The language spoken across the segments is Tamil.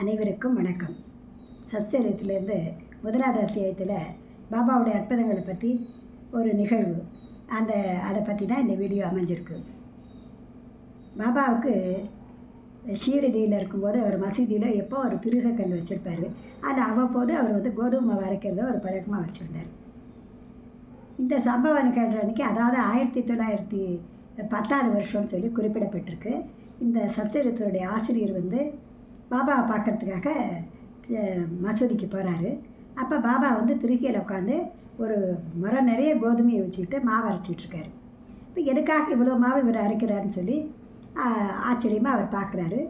அனைவருக்கும் வணக்கம். சத்சரியத்திலேருந்து முதலாவது அத்தியாயத்தில் பாபாவுடைய அற்புதங்களை பற்றி ஒரு நிகழ்வு. அந்த அதை பற்றி தான் இந்த வீடியோ அமைஞ்சிருக்கு. பாபாவுக்கு ஷீரடியில் இருக்கும்போது அவர் மசூதியில் எப்போ ஒரு திருகக்கல் வச்சுருப்பார். அது அவ்வப்போது அவர் வந்து கோதுமை வரைக்கிறத ஒரு பழக்கமாக வச்சுருந்தார். இந்த சம்பவம் நிகழ்கிற அன்றைக்கி அதாவது ஆயிரத்தி தொள்ளாயிரத்தி பத்தாவது வருஷம்னு சொல்லி குறிப்பிடப்பட்டிருக்கு. இந்த சச்சரித்தருடைய ஆசிரியர் வந்து பாபாவை பார்க்கறதுக்காக மசூதிக்கு போகிறாரு அப்போ பாபா வந்து திருக்கையில் உட்காந்து ஒரு முறை நிறைய கோதுமையை வச்சுக்கிட்டு மாவு அரைச்சிட்ருக்காரு இப்போ எதுக்காக இவ்வளோ மாவு இவர் அரைக்கிறாருன்னு சொல்லி ஆச்சரியமாக அவர் பார்க்குறாரு.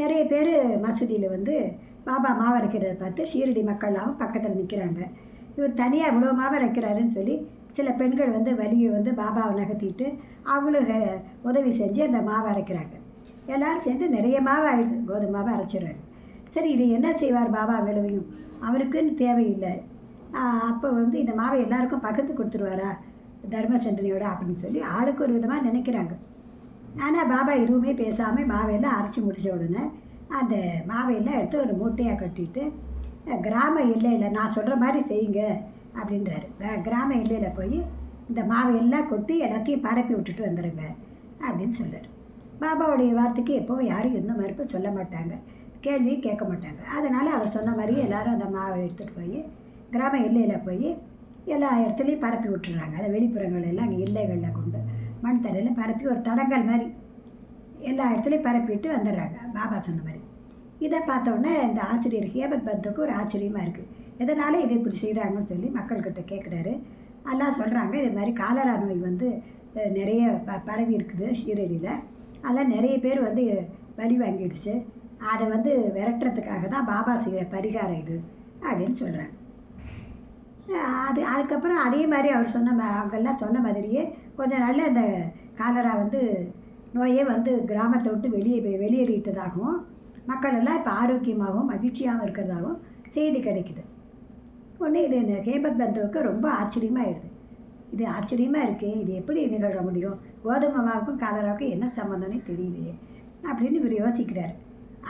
நிறைய பேர் மசூதியில் வந்து பாபா மாவு அரைக்கிறத பார்த்து ஷீரடி மக்கள்லாம் பக்கத்தில் நிற்கிறாங்க இவர் தனியாக இவ்வளோ மாவு அரைக்கிறாருன்னு சொல்லி சில பெண்கள் வந்து வலியை வந்து பாபாவை நகர்த்திட்டு அவங்களும் உதவி செஞ்சு அந்த மாவை அரைக்கிறாங்க. எல்லாரும் சேர்ந்து நிறைய மாவு ஆகிடுது கோதுமை மாவை அரைச்சிடுறாங்க சரி இது என்ன செய்வார் பாபா விளைவையும் அவருக்குன்னு தேவையில்லை. அப்போ வந்து இந்த மாவை எல்லாருக்கும் பகிர்ந்து கொடுத்துருவாரா? தர்ம சிந்தனையோட அப்படின்னு சொல்லி ஆளுக்கு ஒரு விதமாக நினைக்கிறாங்க. ஆனால் பாபா எதுவுமே பேசாமல் மாவையெல்லாம் அரைச்சி முடித்த உடனே அந்த மாவையெல்லாம் எடுத்து ஒரு மூட்டையாக கட்டிட்டு கிராம எல்லையில் நான் சொல்கிற மாதிரி செய்யுங்க அப்படின்றாரு. கிராம எல்லையில் போய் இந்த மாவையெல்லாம் கொட்டி எல்லாத்தையும் பரப்பி விட்டுட்டு வந்துடுங்க அப்படின்னு சொல்றாரு. பாபாவுடைய வார்த்தைக்கு எப்போவும் யாரும் எந்த மறுப்பு சொல்ல மாட்டாங்க. கேள்வி கேட்க மாட்டாங்க. அதனால் அவர் சொன்ன மாதிரியே எல்லாரும் அந்த மாவை எடுத்துகிட்டு போய் கிராம எல்லையில் போய் எல்லா இடத்துலையும் பரப்பி விட்டுறாங்க. அதை வெளிப்புறங்கள் எல்லாம் அங்கே எல்லைகளில் கொண்டு மண் தரையில் பரப்பி ஒரு தடங்கல் மாதிரி எல்லா இடத்துலையும் பரப்பிட்டு வந்துடுறாங்க பாபா சொன்ன மாதிரி. இதை பார்த்தோன்னே இந்த ஆசிரியர் ஹேமத் பந்துக்கு ஒரு ஆச்சரியமாக இருக்குது எதனால் இது இப்படி செய்கிறாங்கன்னு சொல்லி மக்கள்கிட்ட கேட்குறாரு எல்லாம் சொல்கிறாங்க இது மாதிரி காலரா நோய் வந்து நிறைய ப பரவி இருக்குது ஷீரடியில். அதெல்லாம் நிறைய பேர் வந்து பலி வாங்கிடுச்சு. அதை வந்து விரட்டுறதுக்காக தான் பாபா செய்கிற பரிகாரம் இது அப்படின்னு சொல்கிறாங்க அது அதுக்கப்புறம் அதே மாதிரி அவர் சொன்ன அவங்கெல்லாம் சொன்ன மாதிரியே கொஞ்சம் நாளில் அந்த காலரா வந்து நோயே வந்து கிராமத்தை விட்டு வெளியே வெளியேறிட்டதாகவும் மக்கள் எல்லாம் இப்போ ஆரோக்கியமாகவும் மகிழ்ச்சியாகவும் இருக்கிறதாகவும் செய்தி கிடைக்குது. ஒன்று இது இந்த ஹேமத் பந்துவுக்கு ரொம்ப ஆச்சரியமாகிடுது இது ஆச்சரியமாக இருக்குது இது எப்படி நிகழ முடியும்? கோதுமை மாவுக்கும் காலராவுக்கும் என்ன சம்மந்தம்னே தெரியலையே. அப்படின்னு இவர் யோசிக்கிறார்.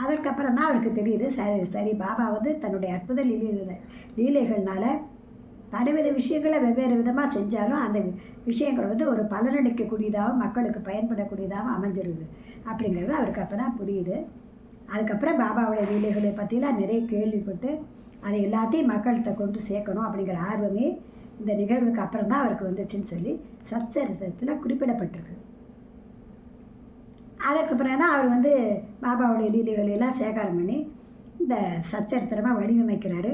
அதற்கப்புறம் தான் அவருக்கு தெரியுது சரி சரி பாபா வந்து தன்னுடைய அற்புத லீலை லீலைகள்னால பலவித விஷயங்களை வெவ்வேறு விதமாக செஞ்சாலும் அந்த விஷயங்கள் வந்து ஒரு பலனளிக்கக்கூடியதாகவும் மக்களுக்கு பயன்படக்கூடியதாகவும் அமைஞ்சிருது. அப்படிங்கிறது அவருக்கு அப்போ தான் புரியுது. அதுக்கப்புறம் பாபாவுடைய லீலைகளை பற்றிலாம் நிறைய கேள்விப்பட்டு அதை எல்லாத்தையும் மக்கள்கிட்ட கொண்டு சேர்க்கணும் அப்படிங்கிற ஆர்வமே இந்த நிகழ்வுக்கு அப்புறம் தான் அவருக்கு வந்துச்சுன்னு சொல்லி சச்சரித்திரத்தில் குறிப்பிடப்பட்டிருக்கு. அதுக்கப்புறம் தான் அவர் வந்து பாபாவுடைய லீலைகளை சேகரம் சேகாரம் பண்ணி இந்த சச்சரித்திரமாக வடிவமைக்கிறாரு.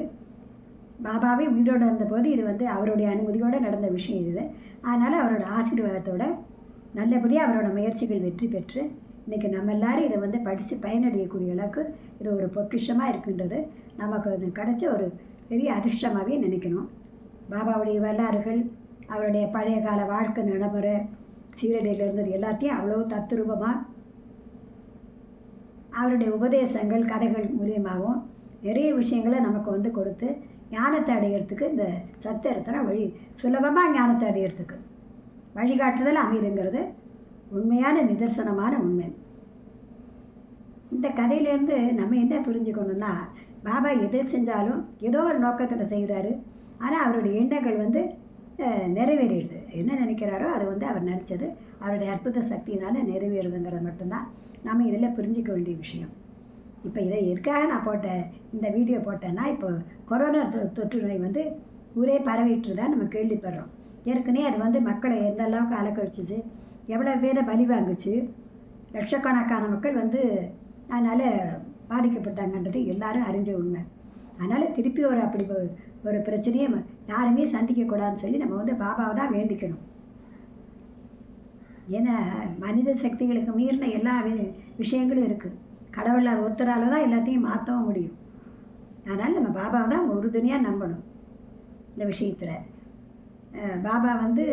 பாபாவே உயிரோடு இருந்தபோது இது வந்து அவருடைய அனுமதியோடு நடந்த விஷயம் இது. அதனால் அவரோட ஆசீர்வாதத்தோட நல்லபடியாக அவரோட முயற்சிகள் வெற்றி பெற்று இன்றைக்கி நம்ம எல்லாரும் இதை வந்து படித்து பயனடையக்கூடிய அளவுக்கு இது ஒரு பொக்கிஷமாக இருக்குன்றது. நமக்கு அது கிடைச்ச ஒரு பெரிய அதிர்ஷ்டமாகவே நினைக்கணும். பாபாவுடைய வரலாறுகள் அவருடைய பழைய கால வாழ்க்கை நடைமுறை சீரடியில் இருந்தது எல்லாத்தையும் அவ்வளோ தத்துரூபமாக அவருடைய உபதேசங்கள் கதைகள் மூலியமாகவும் நிறைய விஷயங்களை நமக்கு வந்து கொடுத்து ஞானத்தை அடையிறதுக்கு இந்த சத்தியரத்தனை வழி சுலபமாக ஞானத்தை அடையிறதுக்கு வழிகாட்டுதல் அமைதுங்கிறது உண்மையான நிதர்சனமான உண்மை. இந்த கதையிலேருந்து நம்ம என்ன புரிஞ்சுக்கணுன்னா பாபா எது செஞ்சாலும் ஏதோ ஒரு நோக்கத்தில் செய்கிறாரு ஆனால் அவருடைய எண்ணங்கள் வந்து நிறைவேறிடுது என்ன நினைக்கிறாரோ அதை வந்து அவர் நினச்சது அவருடைய அற்புத சக்தியினால் நிறைவேறுதுங்கிறது மட்டும்தான். நம்ம இதில் புரிஞ்சிக்க வேண்டிய விஷயம். இப்போ இதை எதுக்காக நான் போட்டேன் இந்த வீடியோ போட்டேன்னா இப்போ கொரோனா தொ- தொற்று நோய் வந்து ஊரே பரவிட்டு தான் நம்ம கேள்விப்படுறோம். ஏற்கனவே அது வந்து மக்களை எந்த அளவுக்கு அலக்கழிச்சிச்சு எவ்வளோ பேரை பலி வாங்குச்சு லட்சக்கணக்கான மக்கள் வந்து அதனால் பாதிக்கப்பட்டாங்கன்றது எல்லாரும் அறிஞ்ச உண்மை. அதனால் திருப்பி ஒரு அப்படி ஒரு- பிரச்சனையும் பிரச்சனையை யாருமே சந்திக்கக்கூடாதுன்னு சொல்லி நம்ம வந்து பாபாவை தான் வேண்டிக்கணும். ஏன்னா மனித சக்திகளுக்கு மீறின எல்லா வி- விஷயங்களும் இருக்குது கடவுளால் ஒருத்தரால் தான் எல்லாத்தையும் மாற்றவும் முடியும். அதனால் நம்ம பாபாவை தான் உறுதுணையாக நம்பணும் இந்த விஷயத்தில். பாபா வந்து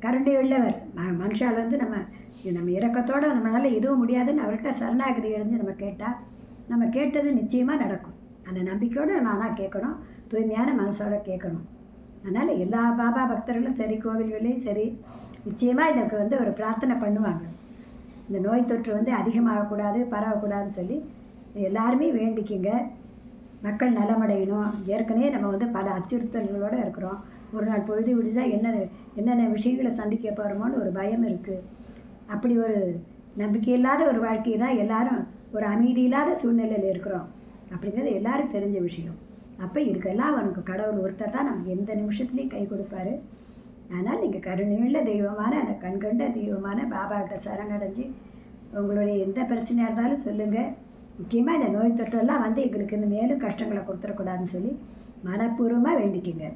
கருணை உள்ளவர். ம மனுஷால் வந்து நம்ம நம்ம இறக்கத்தோடு நம்மளால் எதுவும் முடியாதுன்னு அவர்கிட்ட சரணாகதி எழுந்து நம்ம கேட்டால் நம்ம கேட்டது நிச்சயமாக நடக்கும். அந்த நம்பிக்கையோடு நம்ம ஆனால் கேட்கணும். தூய்மையான மனசோட கேட்கணும். அதனால் எல்லா பாபா பக்தர்களும் சரி கோவில்களையும் சரி நிச்சயமாக இதுக்கு வந்து ஒரு பிரார்த்தனை பண்ணுவாங்க. இந்த நோய் தொற்று வந்து அதிகமாகக்கூடாது பரவக்கூடாதுன்னு சொல்லி எல்லாருமே வேண்டிக்குங்க. மக்கள் நலமடையணும். ஏற்கனவே நம்ம வந்து பல அச்சுறுத்தல்களோடு இருக்கிறோம். ஒரு நாள் பொழுது விடுதா என்ன என்னென்ன விஷயங்களை சந்திக்க போகிறோமோன்னு ஒரு பயம் இருக்குது அப்படி ஒரு நம்பிக்கை இல்லாத ஒரு வாழ்க்கையை தான் எல்லாரும் ஒரு அமைதி இல்லாத சூழ்நிலையில் இருக்கிறோம். அப்படிங்கிறது எல்லாரும் தெரிஞ்ச விஷயம். அப்போ இதுக்கெல்லாம் அவனுக்கு கடவுள் ஒருத்தர் தான். நமக்கு எந்த நிமிஷத்துலையும் கை கொடுப்பாரு. அதனால் நீங்கள் கருணையுள்ள தெய்வமான அந்த கண்கண்ட தெய்வமான பாபாக்கிட்ட சரணடைஞ்சு உங்களுடைய எந்த பிரச்சனையாக இருந்தாலும் சொல்லுங்கள் முக்கியமாக இந்த நோய் தொற்றெல்லாம் வந்து எங்களுக்கு இந்த மேலும் கஷ்டங்களை கொடுத்துடக்கூடாதுன்னு சொல்லி மனப்பூர்வமாக வேண்டிக்குங்க.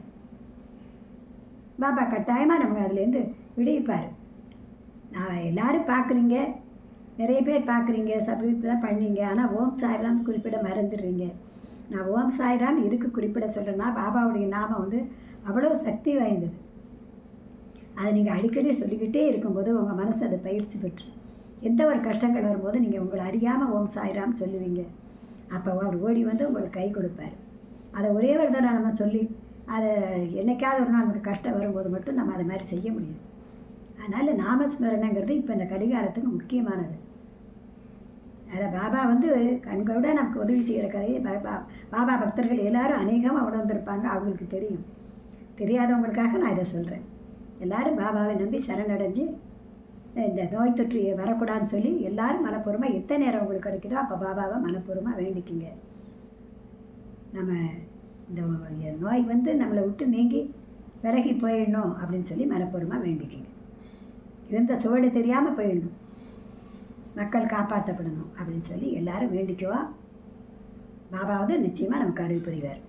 பாபா கட்டாயமாக நமக்கு அதுலேருந்து விடுவிப்பார். நான் எல்லோரும் பார்க்குறீங்க நிறைய பேர் பார்க்குறீங்க சபதத்தெல்லாம் பண்ணீங்க. ஆனால் ஓம் சாய்ராம் குறிப்பிட மறந்துடுறீங்க. நான் ஓம் சாய்ரான் இதுக்கு குறிப்பிட சொல்கிறேன்னா பாபாவுடைய நாமம் வந்து அவ்வளோ சக்தி வாய்ந்தது. அதை நீங்கள் அடிக்கடி சொல்லிக்கிட்டே இருக்கும்போது உங்கள் மனசு அதை பயிற்சி பெற்று எந்த ஒரு கஷ்டங்கள் வரும்போது நீங்கள் உங்களை அறியாமல் ஓம் சாய்ராம் சொல்லுவீங்க. அப்போ அவர் ஓடி வந்து உங்களுக்கு கை கொடுப்பார். அதை ஒரே ஒரு தடவை நம்ம சொல்லி அதை என்னைக்காவது ஒரு நாள் நமக்கு கஷ்டம் வரும்போது மட்டும் நம்ம அதை மாதிரி செய்ய முடியாது அதனால் நாமஸ்மரணங்கிறது இப்போ இந்த கலிகாலத்துக்கு முக்கியமானது. அதில் பாபா வந்து கண்கூட நமக்கு உதவி செய்கிற கதையை பாபா பாபா பக்தர்கள் எல்லாரும் அநேகமாக உணர்ந்திருப்பாங்க. அவங்களுக்கு தெரியும். தெரியாதவங்களுக்காக நான் இதை சொல்கிறேன் எல்லாரும் பாபாவை நம்பி சரணடைஞ்சு இந்த நோய் தொற்று வரக்கூடாதுன்னு சொல்லி எல்லாரும் மனப்பூர்வமாக எத்தனை நேரம் உங்களுக்கு கிடைக்குதோ அப்போ பாபாவை மனப்பூர்வமாக வேண்டிக்கிங்க. நம்ம இந்த நோய் வந்து நம்மளை விட்டு நீங்கி விலகி போயிடணும் அப்படின்னு சொல்லி மனப்பூர்வமாக வேண்டிக்கிங்க. இருந்த சுவடு தெரியாமல் போயிடணும். மக்கள் காப்பாற்றப்படணும் அப்படின்னு சொல்லி எல்லாரும் வேண்டிக்குவோம் பாபா வந்து நிச்சயமாக நமக்கு அருள் புரிவார்.